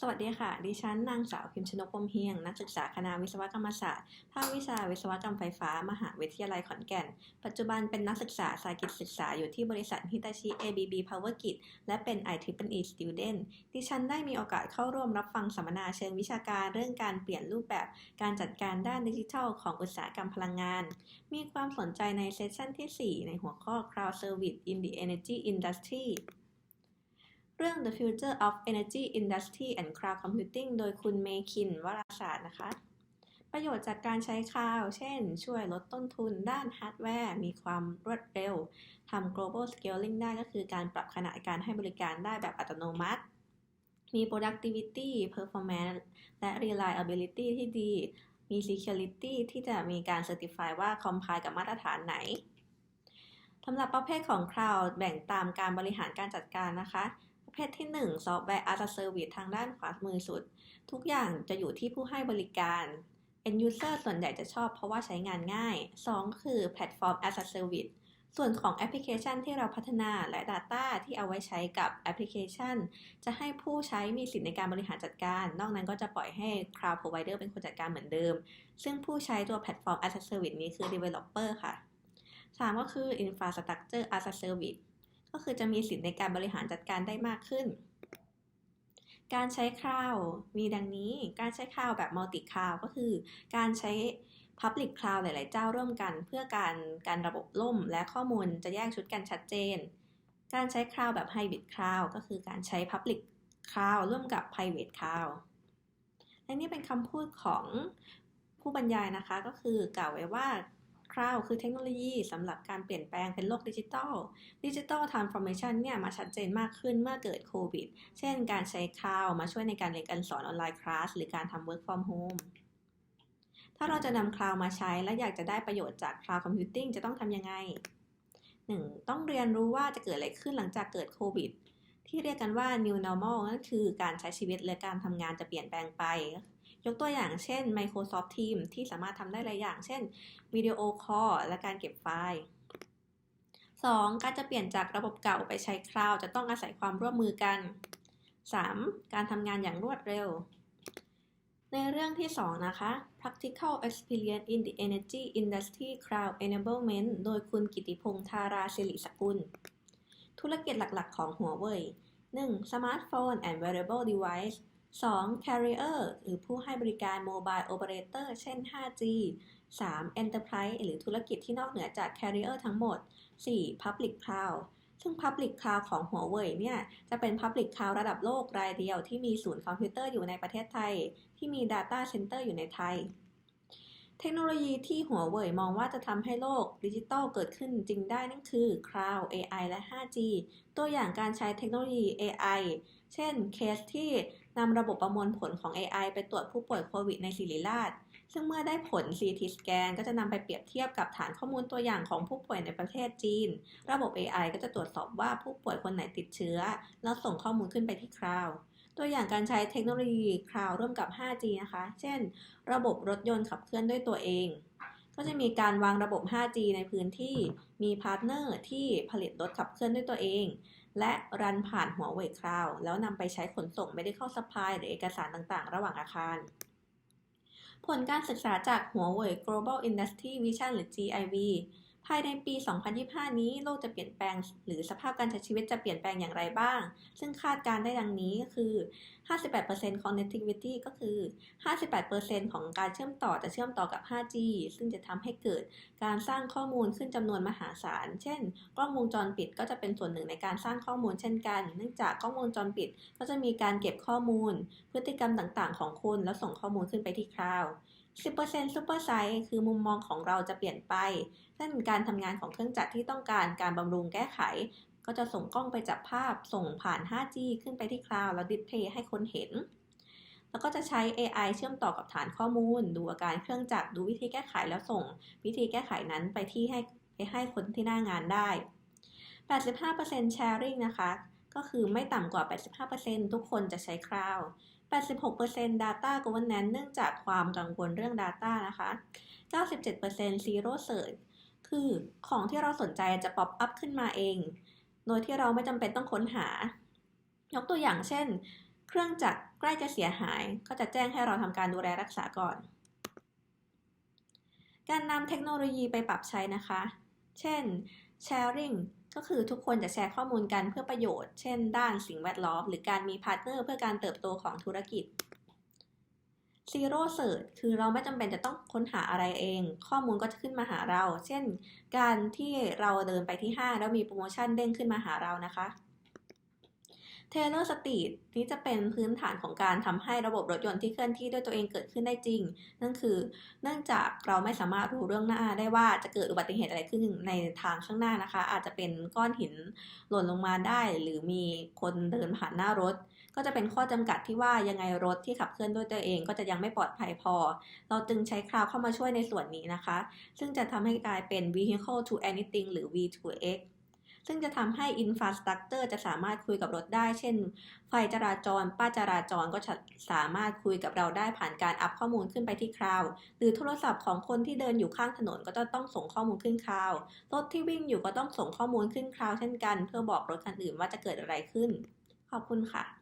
สวัสดีค่ะ ดิฉันนางสาวพิมชนกพมเฮียง นักศึกษาคณะวิศวกรรมศาสตร์ ภาควิชาวิศวกรรมไฟฟ้า มหาวิทยาลัยขอนแก่น ปัจจุบันเป็นนักศึกษาสายกิจศึกษาอยู่ที่บริษัท Hitachi ABB Power Grid และเป็น IEEE Student ดิฉันได้มีโอกาสเข้าร่วมรับฟังสัมมนาเชิงวิชาการเรื่องการเปลี่ยนรูปแบบ การจัดการด้านดิจิทัล ของอุตสาหกรรมพลังงาน มีความสนใจในเซสชันที่ 4 ในหัวข้อ Cloud Service in the Energy Industry เรื่อง The Future of Energy Industry and Cloud Computing โดยคุณเมคินวราศาสตร์นะคะ ประโยชน์จากการใช้คลาวเช่น ช่วยลดต้นทุนด้านฮาร์ดแวร์ มีความรวดเร็ว ทำ global scaling ได้ก็คือการปรับขนาดการให้บริการได้แบบอัตโนมัติ มี productivity performance และ reliability ที่ดี มี security ที่จะมีการ certify ว่า comply กับมาตรฐานไหนสำหรับประเภทของ Cloud แบ่งตามการบริหารการจัดการนะคะ เภทที่ 1 Software as a Service ทางด้านขวามือสุด ทุกอย่างจะอยู่ที่ผู้ให้บริการ End User ส่วนใหญ่จะชอบเพราะว่าใช้งานง่าย 2 คือ Platform as a Service ส่วนของแอปพลิเคชันที่เราพัฒนาและ Data ที่เอาไว้ใช้กับแอปพลิเคชัน จะให้ผู้ใช้มีสิทธิในการบริหารจัดการ นอกนั้นก็จะปล่อยให้ Cloud Provider เป็นคนจัดการเหมือนเดิม ซึ่งผู้ใช้ตัว Platform as a Service นี้คือ Developer ค่ะ 3 ก็คือ Infrastructure as a Service ก็คือจะมีสิทธิในการบริหารจัดการได้มากขึ้น การใช้คลาวมีดังนี้ การใช้คลาวแบบมัลติคลาวก็คือ การใช้ Public Cloud หลาย ๆ เจ้าร่วมกัน เพื่อการการระบบล่ม และข้อมูลจะแยกชุดกันชัดเจน การใช้คลาวแบบ Hybrid Cloud ก็คือการใช้ Public Cloud ร่วมกับ Private Cloud และนี่เป็นคำพูดของผู้บรรยายนะคะก็คือกล่าวไว้ว่า คลาวคือเทคโนโลยีสำหรับการเปลี่ยนแปลงเป็นโลกดิจิทัลดิจิทัลทรานส์ฟอร์เมชันเนี่ยมาชัดเจนมากขึ้นเมื่อเกิดโควิด เช่นการใช้คลาวมาช่วยในการเรียนการสอนออนไลน์คลาสหรือการทำ work from home ถ้าเราจะนำคลาวมาใช้และอยากจะได้ประโยชน์จากคลาวคอมพิวติ้งจะต้องทำยังไง 1. ต้องเรียนรู้ว่าจะเกิดอะไรขึ้นหลังจากเกิดโควิดที่เรียกกันว่า new normal นั่นคือการใช้ชีวิตและการทำงานจะเปลี่ยนแปลงไป ยกตัวอย่างเช่น Microsoft Teams ที่สามารถทำได้หลายอย่าง เช่นวิดีโอคอลและการเก็บไฟล์ 2. การจะเปลี่ยนจากระบบเก่าไปใช้คลาวด์จะต้องอาศัยความร่วมมือกัน 3. การทำงานอย่างรวดเร็ว ในเรื่องที่ 2 นะคะ practical experience in the energy industry cloud enablement โดยคุณกิติพงษ์ธาราศิริสกุล ธุรกิจหลักๆ ของหัวเว่ย 1. smartphone and wearable device 2. carrier หรือผู้ให้บริการ mobile operator เช่น 5G 3. enterprise หรือธุรกิจที่นอกเหนือจาก carrier ทั้งหมด 4. public cloud ซึ่ง Public Cloud ของหัวเว่ยเนี่ย จะเป็น Public Cloud ระดับโลกรายเดียวที่มีศูนย์คอมพิวเตอร์อยู่ในประเทศไทย ที่มี Data Center อยู่ในไทย เทคโนโลยีที่หัวเว่ยมองว่าจะทำให้โลกดิจิทัลเกิดขึ้นจริงได้นั่นคือ Cloud AI และ 5G ตัวอย่างการใช้เทคโนโลยี AI เช่นเคสที่ นำระบบประมวลผลของ AI ไปตรวจผู้ป่วยโควิดในศิริราช ซึ่งเมื่อได้ผล CT scan ก็จะนำไปเปรียบเทียบกับฐานข้อมูลตัวอย่างของผู้ป่วยในประเทศจีน ระบบ AI ก็จะตรวจสอบว่าผู้ป่วยคนไหนติดเชื้อ แล้วส่งข้อมูลขึ้นไปที่คลาวตัวอย่างการใช้เทคโนโลยีคลาวร่วมกับ 5G นะคะ เช่น ระบบรถยนต์ขับเคลื่อนด้วยตัวเอง ก็จะมีการวางระบบ 5G ในพื้นที่ มีพาร์ทเนอร์ที่ผลิตรถขับเคลื่อนด้วยตัวเอง และรันผ่านหัวเว่ยคลาว แล้วนำไปใช้ขนส่ง medical supply หรือเอกสารต่างๆ ระหว่างอาคาร ผลการศึกษาจากหัวเว่ย Global Industry Vision หรือ GIV ภายในปี 2025 นี้โลกจะเปลี่ยนแปลง หรือสภาพการใช้ชีวิตจะเปลี่ยนแปลงอย่างไรบ้าง ซึ่งคาดการได้ดังนี้ก็คือ 58%ของ connectivity ก็คือ 58%ของการเชื่อมต่อจะเชื่อมต่อกับ 5G ซึ่งจะทำให้เกิดการสร้างข้อมูลขึ้นจำนวนมหาศาล เช่น กล้องวงจรปิดก็จะเป็นส่วนหนึ่งในการสร้างข้อมูลเช่นกัน เนื่องจากกล้องวงจรปิด ก็จะมีการเก็บข้อมูล พฤติกรรมต่างๆ ของคุณแล้วส่งข้อมูลขึ้นไปที่คลาวด์10% Super Size คือมุมมองของเราจะเปลี่ยนไปเช่นการการทำงานของเครื่องจักรที่ต้องการการบำรุงแก้ไข ก็จะส่งกล้องไปจับภาพส่งผ่าน 5G ขึ้นไปที่คลาวด์แล้วดิสเพย์ให้คนเห็น แล้วก็จะใช้ AI เชื่อมต่อกับฐานข้อมูล ดูอาการเครื่องจักรดูวิธีแก้ไขแล้วส่ง วิธีแก้ไขนั้นไปที่ให้ไปให้คนที่หน้างานได้ 85% Sharing นะคะ ก็คือไม่ต่ำกว่า 85%ทุกคนจะใช้คลาวด์86% Data Governance เนื่องจากความกังวลเรื่อง Data นะคะ 97% Zero Search คือของที่เราสนใจจะป๊อปอัพขึ้นมาเอง โดยที่เราไม่จำเป็นต้องค้นหา ยกตัวอย่างเช่น เครื่องจักรใกล้จะเสียหาย ก็จะแจ้งให้เราทำการดูแลรักษาก่อน การนำเทคโนโลยีไปปรับใช้นะคะ เช่น sharing ก็คือทุกคนจะแชร์ข้อมูลกันเพื่อประโยชน์ เช่น ด้านสิ่งแวดล้อม หรือการมีพาร์ทเนอร์เพื่อการเติบโตของธุรกิจ Zero Search คือเราไม่จำเป็นจะต้องค้นหาอะไรเอง ข้อมูลก็จะขึ้นมาหาเรา เช่น การที่เราเดินไปที่ห้างแล้วมีโปรโมชั่นเด้งขึ้นมาหาเรานะคะ Taylor Street นี้จะเป็นพื้นฐานของการทำให้ระบบรถยนต์ที่เคลื่อนที่ด้วยตัวเองเกิดขึ้นได้จริง นั่นคือ เนื่องจากเราไม่สามารถรู้เรื่องหน้าได้ว่าจะเกิดอุบัติเหตุอะไรขึ้นในทางข้างหน้านะคะ อาจจะเป็นก้อนหินหล่นลงมาได้ หรือมีคนเดินผ่านหน้ารถ ก็จะเป็นข้อจำกัดที่ว่ายังไงรถที่ขับเคลื่อนด้วยตัวเอง ก็จะยังไม่ปลอดภัยพอ เราจึงใช้คลาวเข้ามาช่วยในส่วนนี้นะคะ ซึ่งจะทำให้กลายเป็น vehicle to anything หรือ V2X ซึ่งจะทำให้อินฟาสตรักเตอร์จะสามารถคุยกับรถได้ เช่น ไฟจราจร ป้ายจราจรก็จะสามารถคุยกับเราได้ผ่านการอัพข้อมูลขึ้นไปที่คลาวด์หรือโทรศัพท์ของคนที่เดินอยู่ข้างถนนก็จะต้องส่งข้อมูลขึ้นคลาวด์รถที่วิ่งอยู่ก็ต้องส่งข้อมูลขึ้นคลาวด์เช่นกัน เพื่อบอกรถคันอื่นว่าจะเกิดอะไรขึ้น ขอบคุณค่ะ